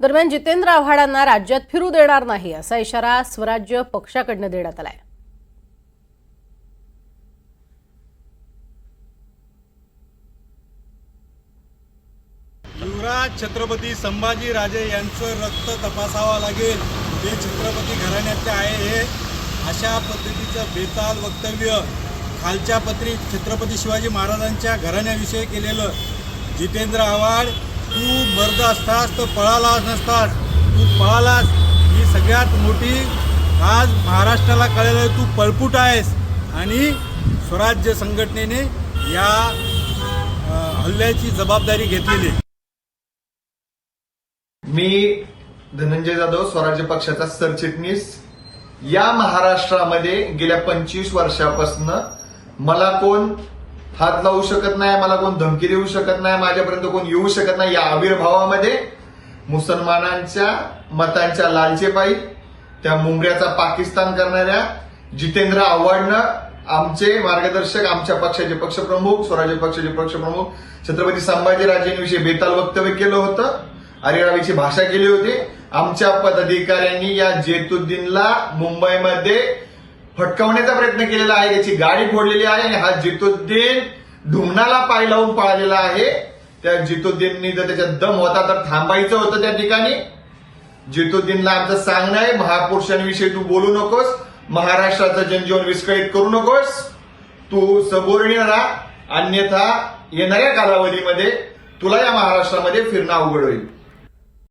दरम्यान जितेंद्र आव्हाडांना राज्यात फिरू देणार नाही असा इशारा स्वराज्य पक्षाकडनं देण्यात आलाय. युवराज छत्रपती संभाजी राजे यांचं रक्त तपासावं लागेल. हे छत्रपती घराण्यातले आहे हे अशा पद्धतीचं बेताल वक्तव्य. खालच्या पत्री छत्रपती शिवाजी महाराजांच्या घराण्याविषयी केलेलं जितेंद्र आव्हाड तू मर्द असतास तर पळालाच नसतास. तू पळालास. ही सगळ्यात मोठी आज महाराष्ट्राला कळलेलं तू पळपुट आहेस. आणि स्वराज्य संघटनेने या हल्ल्याची जबाबदारी घेतलेली मी धनंजय जाधव स्वराज्य पक्षाचा सरचिटणीस. या महाराष्ट्रामध्ये गेल्या पंचवीस वर्षापासून मला कोण हात लावू शकत नाही मला कोण धमकी देऊ शकत नाही माझ्यापर्यंत कोण येऊ शकत नाही. या आविर्भावामध्ये मुसलमानांच्या मतांच्या लालचेपायी त्या मुंबऱ्याचा पाकिस्तान करणाऱ्या जितेंद्र आव्हाडनं आमचे मार्गदर्शक आमच्या पक्षाचे पक्षप्रमुख स्वराज्य पक्षाचे पक्षप्रमुख छत्रपती संभाजीराजेंविषयी बेताल वक्तव्य केलं होतं. अरेरावीची भाषा केली होती. आमच्या पदाधिकाऱ्यांनी या जेतुद्दीनला मुंबईमध्ये फटकावण्याचा प्रयत्न केलेला आहे. त्याची गाडी फोडलेली आहे आणि हा जितुद्दीन ढुमणाला पाय लावून पळालेला आहे. त्या जितुद्दीननी जर त्याच्यात दम होता तर थांबायचं होतं त्या ठिकाणी. जितुद्दीनला आमचं सांगणं आहे महापुरुषांविषयी तू बोलू नकोस महाराष्ट्राचं जनजीवन विस्कळीत करू नकोस. तू सबोर्णीय राहा अन्यथा येणाऱ्या कालावधीमध्ये तुला या महाराष्ट्रामध्ये फिरणं अवघड होईल.